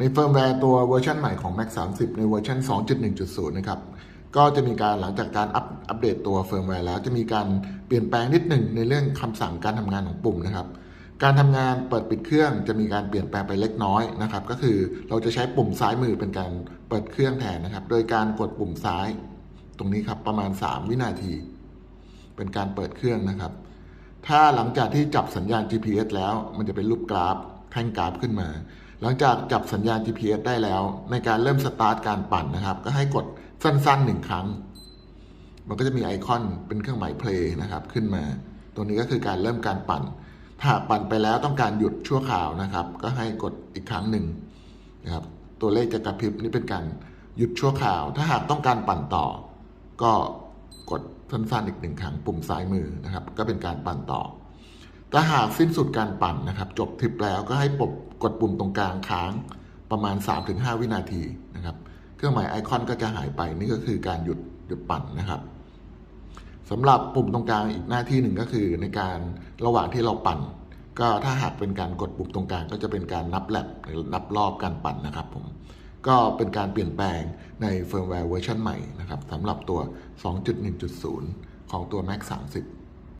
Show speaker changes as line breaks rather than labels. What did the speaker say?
ในเฟิร์มแวร์ตัวเวอร์ชันใหม่ของ Mac 30 ในเวอร์ชัน2.1.0 นะครับ ก็จะมีการหลังจากการอัปอัปเดตตัวเฟิร์มแวร์แล้วจะมีการเปลี่ยนแปลงนิดหนึ่งในเรื่องคำสั่งการทำงานของปุ่มนะครับ การทำงานเปิดปิดเครื่องจะมีการเปลี่ยนแปลงไปเล็กน้อยนะครับ ก็คือเราจะใช้ปุ่มซ้ายมือเป็นการเปิดเครื่องแทนนะครับ โดยการกดปุ่มซ้าย ตรงนี้ครับประมาณ 3 วินาที เป็นการเปิดเครื่องนะครับ ถ้าหลังจากที่จับสัญญาณ GPS แล้ว มันจะเป็นรูปกราฟแท่งกราฟขึ้นมา หลังจากจับสัญญาณ GPS ได้แล้ว ในการเริ่มสตาร์ทการปั่นนะครับ ก็ให้กดสั้นๆหนึ่งครั้ง มันก็จะมีไอคอนเป็นเครื่องหมายเพลย์นะครับขึ้นมา ตัวนี้ก็คือการเริ่มการปั่น ถ้าปั่นไปแล้วต้องการหยุดชั่วคราวนะครับ ก็ให้กดอีกครั้งหนึ่งนะครับ ตัวเลขจะกระพริบนี่เป็นการหยุดชั่วคราว ถ้าหากต้องการปั่นต่อ ก็กดสั้นๆอีกหนึ่งครั้งปุ่มซ้ายมือนะครับ ก็เป็นการปั่นต่อ ถ้าหากสิ้นสุดการปั่นนะครับ จบทริปแล้วก็ให้ปบกดปุ่มตรงกลางค้างประมาณ 3-5 วินาทีนะครับ เครื่องหมายไอคอนก็จะหายไปนี่ก็คือการหยุดหยุดปั่นนะครับสำหรับปุ่มตรงกลางอีกหน้าที่หนึ่งก็คือ ในการระหว่างที่เราปั่น ก็ถ้าหากเป็นการกดปุ่มตรงกลางก็จะเป็นการนับแลบหรือนับรอบการปั่นนะครับผมก็เป็นการเปลี่ยนแปลงในเฟิร์มแวร์เวอร์ชันใหม่นะครับสำหรับตัว 2.1.0 ของตัว Mac 30